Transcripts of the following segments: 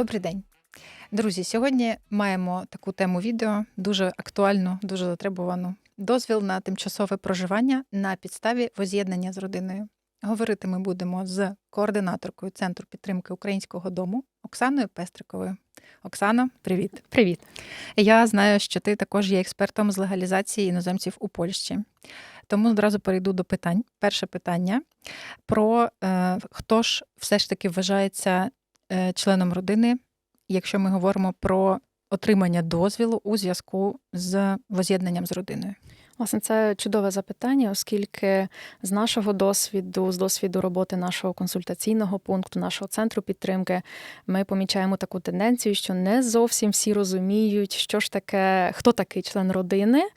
Добрий день. Друзі, сьогодні маємо таку тему відео, дуже актуальну, дуже затребувану. Дозвіл на тимчасове проживання на підставі воз'єднання з родиною. Говорити ми будемо з координаторкою Центру підтримки українського дому Оксаною Пестриковою. Оксано, привіт. Привіт. Я знаю, що ти також є експертом з легалізації іноземців у Польщі. Тому одразу перейду до питань. Перше питання про е, хто ж все ж таки вважається членом родини, якщо ми говоримо про отримання дозвілу у зв'язку з воз'єднанням з родиною. Власне, це чудове запитання, оскільки з нашого досвіду, з досвіду роботи нашого консультаційного пункту, нашого центру підтримки, ми помічаємо таку тенденцію, що не зовсім всі розуміють, що ж таке, хто такий член родини.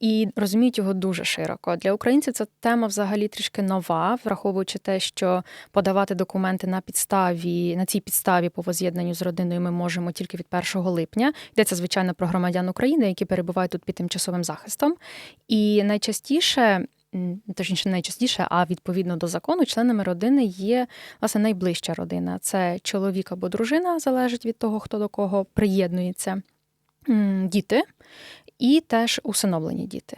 І розуміють його дуже широко. Для українців ця тема взагалі трішки нова, враховуючи те, що подавати документи на підставі на цій підставі по воз'єднанню з родиною ми можемо тільки від 1 липня. Йдеться звичайно про громадян України, які перебувають тут під тимчасовим захистом. І найчастіше. Точніше, найчастіше, а відповідно до закону, членами родини є власне найближча родина. Це чоловік або дружина, залежить від того, хто до кого приєднується, діти і теж усиновлені діти.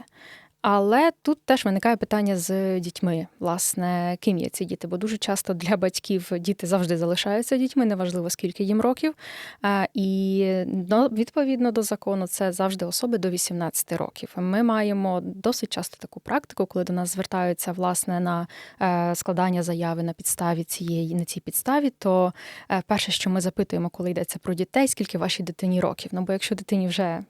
Але тут теж виникає питання з дітьми, власне, ким є ці діти, бо дуже часто для батьків діти завжди залишаються дітьми, неважливо скільки їм років. І відповідно до закону, це завжди особи до 18 років. Ми маємо досить часто таку практику, коли до нас звертаються власне на е, складання заяви на підставі цієї на цій підставі. То е, перше, що ми запитуємо, коли йдеться про дітей, скільки вашій дитині років. Ну бо якщо дитині вже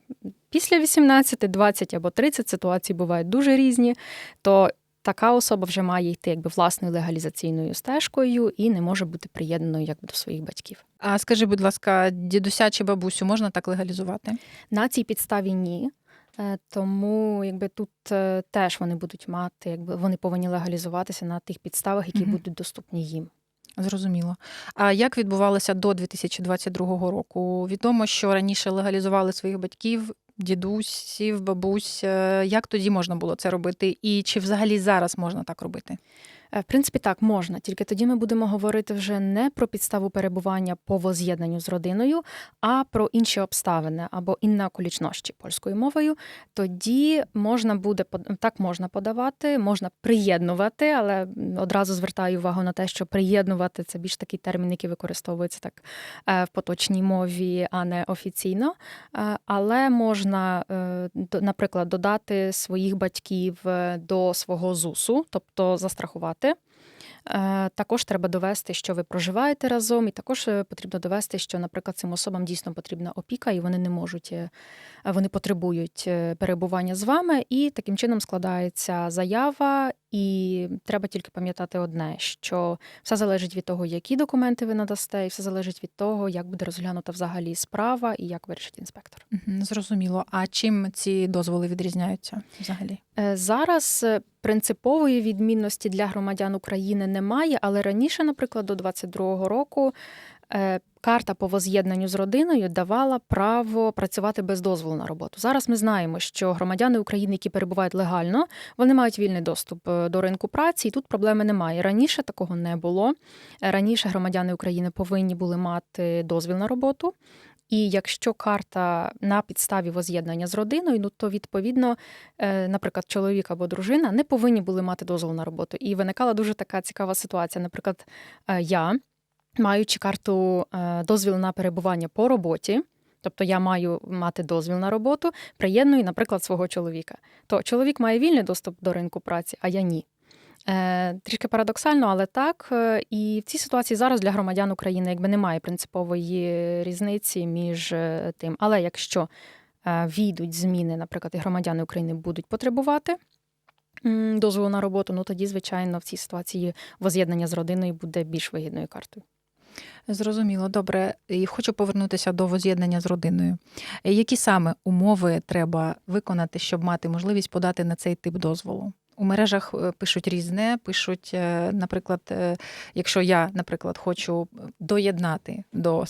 після 18, 20 або 30 ситуацій бувають дуже різні, то така особа вже має йти якби власною легалізаційною стежкою і не може бути приєднаною якби до своїх батьків. А скажи, будь ласка, дідуся чи бабусю можна так легалізувати? На цій підставі ні. Е, тому якби тут е, теж вони будуть мати, якби вони повинні легалізуватися на тих підставах, які угу. будуть доступні їм. Зрозуміло. А як відбувалося до 2022 року? Відомо, що раніше легалізували своїх батьків дідусів, бабусь. Е, як тоді можна було це робити? І чи взагалі зараз можна так робити? Е, в принципі, так можна, тільки тоді ми будемо говорити вже не про підставу перебування по воз'єднанню з родиною, а про інші обставини або інне околічності польською мовою. Тоді можна буде так можна подавати, можна приєднувати, але одразу звертаю увагу на те, що приєднувати це більш такий термін, який використовується так е, в поточній мові, а не офіційно. Е, але можна, наприклад, додати своїх батьків до свого ЗУСу, тобто застрахувати проживати. Е, також треба довести, що ви проживаєте разом, і також е, потрібно довести, що, наприклад, цим особам дійсно потрібна опіка, і вони не можуть, е, вони потребують перебування з вами, і таким чином складається заява. І треба тільки пам'ятати одне: що все залежить від того, які документи ви надасте, і все залежить від того, як буде розглянута взагалі справа і як вирішить інспектор. Зрозуміло. А чим ці дозволи відрізняються взагалі? Зараз принципової відмінності для громадян України немає, але раніше, наприклад, до 22-го року. Е, карта по воз'єднанню з родиною давала право працювати без дозволу на роботу. Зараз ми знаємо, що громадяни України, які перебувають легально, вони мають вільний доступ е, до ринку праці, і тут проблеми немає. Раніше такого не було. Раніше громадяни України повинні були мати дозвіл на роботу. І якщо карта на підставі воз'єднання з родиною, ну то відповідно, е, наприклад, чоловік або дружина не повинні були мати дозвол на роботу. І виникала дуже така цікава ситуація. Наприклад, е, я, маючи карту е, дозвіл на перебування по роботі. Тобто я маю мати дозвіл на роботу, приєдную, наприклад, свого чоловіка. То чоловік має вільний доступ до ринку праці, а я ні. Е, трішки парадоксально, але так. Е, і в цій ситуації зараз для громадян України якби немає принципової різниці між е, тим. Але якщо війдуть зміни, наприклад, і громадяни України будуть потребувати. Дозволу на роботу, ну тоді, звичайно, в цій ситуації воз'єднання з родиною буде більш вигідною картою. Зрозуміло, добре. І хочу повернутися до воз'єднання з родиною. Які саме умови треба виконати, щоб мати можливість подати на цей тип дозволу? У мережах е, пишуть різне. Пишуть, е, наприклад, е, якщо я, наприклад, хочу доєднати до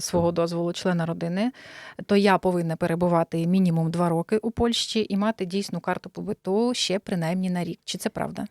свого дозволу члена родини, то я повинна перебувати мінімум два роки у Польщі і мати дійсну карту побиту ще принаймні на рік. Чи це правда?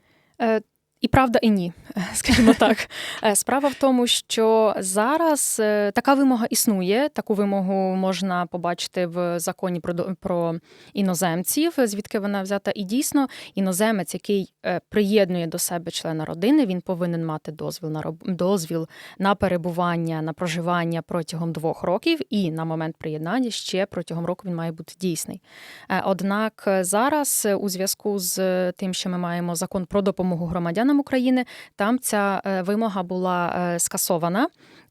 І правда, і ні, скажімо так. Е, Справа в тому, що зараз е, така вимога існує. Таку вимогу можна побачити в законі про, про іноземців, звідки вона взята. І дійсно, іноземець, який е, приєднує до себе члена родини, він повинен мати дозвіл на дозвіл на перебування, на проживання протягом двох років, і на момент приєднання ще протягом року він має бути дійсний. Е, Однак е, зараз, е, у зв'язку з е, тим, що ми маємо закон про допомогу громадянам України, там ця е, вимога була е, скасована,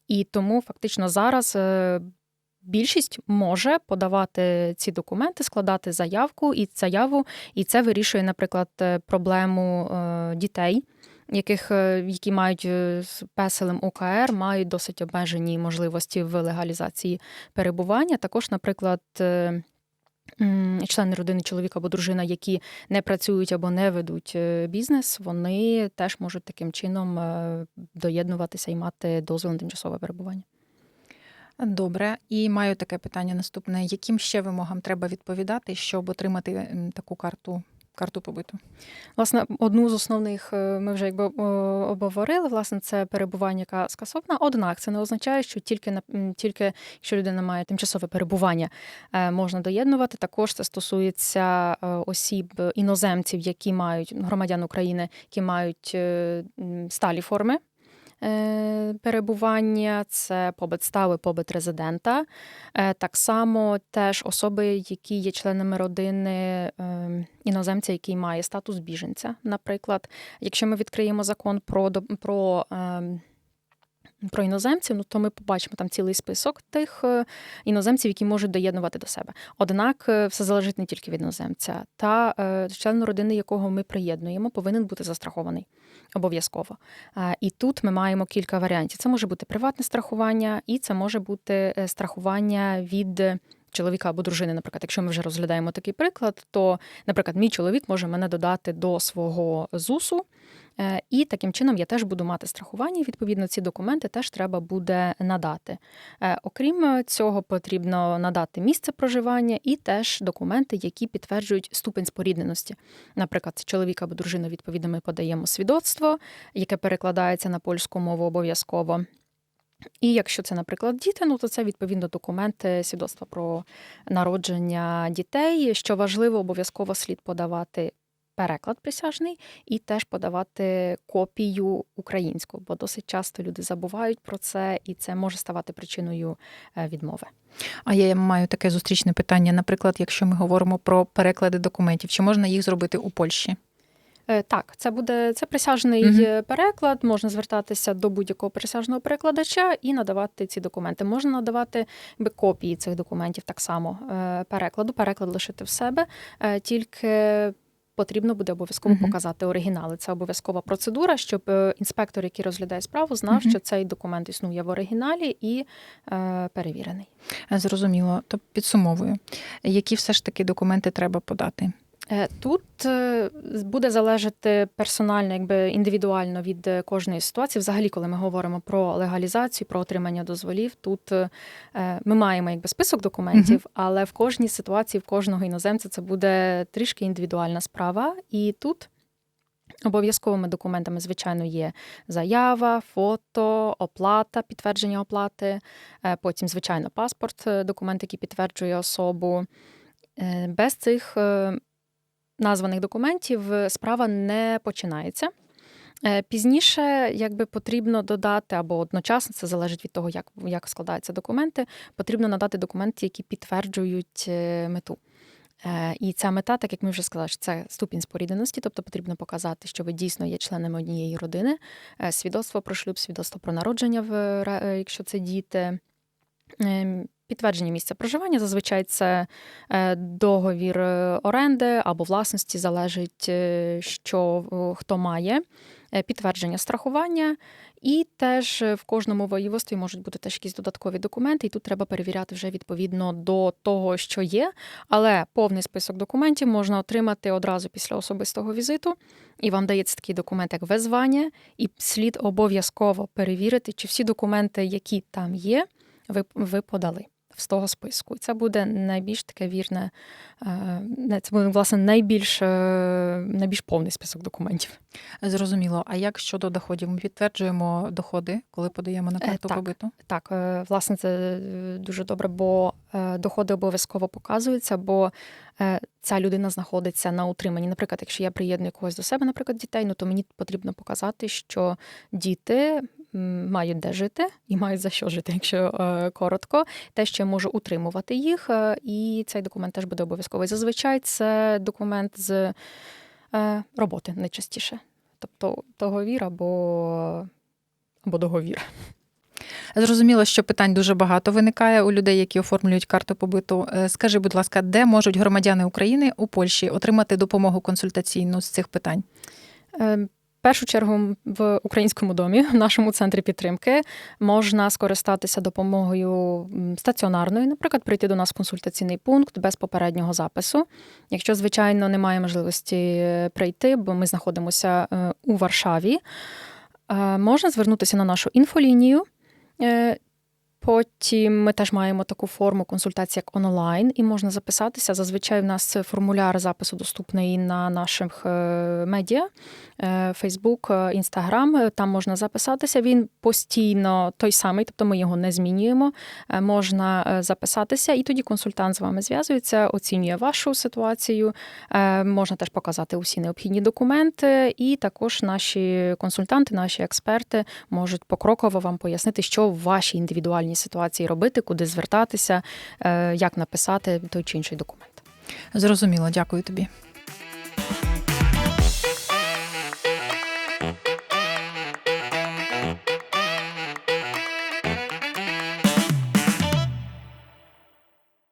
і тому фактично зараз. е, Більшість може подавати ці документи, складати заявку і заяву, і це вирішує, наприклад, проблему дітей, яких які мають з песелем УКР, мають досить обмежені можливості в легалізації перебування. Також, наприклад. Члени родини чоловіка або дружина, які не працюють або не ведуть е, бізнес, вони теж можуть таким чином е, доєднуватися і мати дозвіл на тимчасове перебування. Добре, і маю таке питання наступне: яким ще вимогам треба відповідати, щоб отримати таку карту, карту побиту? Власне, одну з основних е, ми вже якби обговорили. Власне, це перебування, яка скасована. Однак це не означає, що тільки на тільки якщо людина має тимчасове перебування, е, можна доєднувати. Також це стосується е, осіб іноземців, які мають громадян України, які мають сталі форми. Е, Перебування це побит стали, побит резидента. Е, Так само теж особи, які є членами родини е, іноземця, який має статус біженця. Наприклад, якщо ми відкриємо закон про, про, е, про іноземців, ну то ми побачимо там цілий список тих іноземців, які можуть доєднувати до себе. Однак все залежить не тільки від іноземця, та член родини, якого ми приєднуємо, повинен бути застрахований обов'язково. І тут ми маємо кілька варіантів. Це може бути приватне страхування, і це може бути е, страхування від чоловіка або дружини. Наприклад, якщо ми вже розглядаємо такий приклад, то, наприклад, мій чоловік може мене додати до свого ЗУСу. Е, І таким чином я теж буду мати страхування. Відповідно, ці документи теж треба буде надати. Е, Окрім цього, потрібно надати місце проживання і теж документи, які підтверджують ступень спорідненості. Наприклад, чоловік або дружина, відповідно, ми подаємо свідоцтво, яке перекладається на польську мову обов'язково. І якщо це, наприклад, діти, ну то це відповідно документи свідоцтва про народження дітей. Що важливо, обов'язково слід подавати переклад присяжний і теж подавати копію українську, бо досить часто люди забувають про це, і це може ставати причиною е, відмови. А я маю таке зустрічне питання. Наприклад, якщо ми говоримо про переклади документів, чи можна їх зробити у Польщі? Е, Так, це буде це присяжний е, переклад. Можна звертатися до будь-якого присяжного перекладача і надавати ці документи. Можна надавати якби, копії цих документів так само перекладу, переклад лишити в себе, тільки. Потрібно буде обов'язково Мгм. показати оригінали. Це обов'язкова процедура, щоб е, інспектор, який розглядає справу, знав, Мгм. що цей документ існує в оригіналі і е, перевірений. Зрозуміло. То підсумовую, які все ж таки документи треба подати? Е, Тут е, буде залежати персонально, якби індивідуально від е, кожної ситуації. Взагалі, коли ми говоримо про легалізацію, про отримання дозволів, тут ми маємо якби список документів, але в кожній ситуації, в кожного іноземця це буде трішки індивідуальна справа. І тут обов'язковими документами, звичайно, є заява, фото, оплата, підтвердження оплати, потім, звичайно, паспорт, документ, який підтверджує особу. Без цих названих документів е, справа не починається. Е, Пізніше, якби потрібно додати або одночасно, це залежить від того, як, як складаються документи, потрібно надати документи, які підтверджують е, мету. І ця мета, так як ми вже сказали, що це ступінь спорідненості, тобто потрібно показати, що ви дійсно є членами однієї родини, свідоцтво про шлюб, свідоцтво про народження, якщо це діти. Підтвердження місця проживання зазвичай це е, договір е, оренди або власності, залежить, е, що хто має, підтвердження страхування, і теж в кожному воєводстві можуть бути теж якісь додаткові документи, і тут треба перевіряти вже відповідно до того, що є. Але повний список документів можна отримати одразу після особистого візиту, і вам дається такий документ, як визвання, і слід обов'язково перевірити, чи всі документи, які там є, ви, ви подали. З того списку. І це буде найбільш таке вірне, е, це буде власне найбільш, е, найбільш повний список документів. Зрозуміло. А як щодо доходів? Ми підтверджуємо доходи, коли подаємо на Е, карту так. побиту? Так, власне, це дуже добре, бо доходи обов'язково показуються, бо ця людина знаходиться на утриманні. Наприклад, якщо я приєдную когось до себе, наприклад, дітей, ну то мені потрібно показати, що діти мають де жити і мають за що жити, якщо е, коротко, те, що я можу утримувати їх, е, і цей документ теж буде обов'язковий. Зазвичай це документ з е, роботи найчастіше, тобто договір або, або договір. Зрозуміло, що питань дуже багато виникає у людей, які оформлюють карту побиту. Скажи, будь ласка, де можуть громадяни України у Польщі отримати допомогу консультаційну з цих питань? Першу чергу в українському домі, в нашому центрі підтримки, можна скористатися допомогою стаціонарною, наприклад, прийти до нас в консультаційний пункт без попереднього запису. Якщо, звичайно, немає можливості е, прийти, бо ми знаходимося е, у Варшаві, е, можна звернутися на нашу інфолінію. Потім ми теж маємо таку форму консультації як онлайн, і можна записатися. Зазвичай в нас формуляр запису доступний на наших е, медіа, е, Facebook, е, Instagram. Там можна записатися. Він постійно той самий, тобто ми його не змінюємо. Можна записатися, і тоді консультант з вами зв'язується, оцінює вашу ситуацію. Можна теж показати усі необхідні документи, і також наші консультанти, наші експерти можуть покроково вам пояснити, що в вашій індивідуальній ситуації робити, куди звертатися, е, як написати той чи інший документ. Зрозуміло, дякую тобі.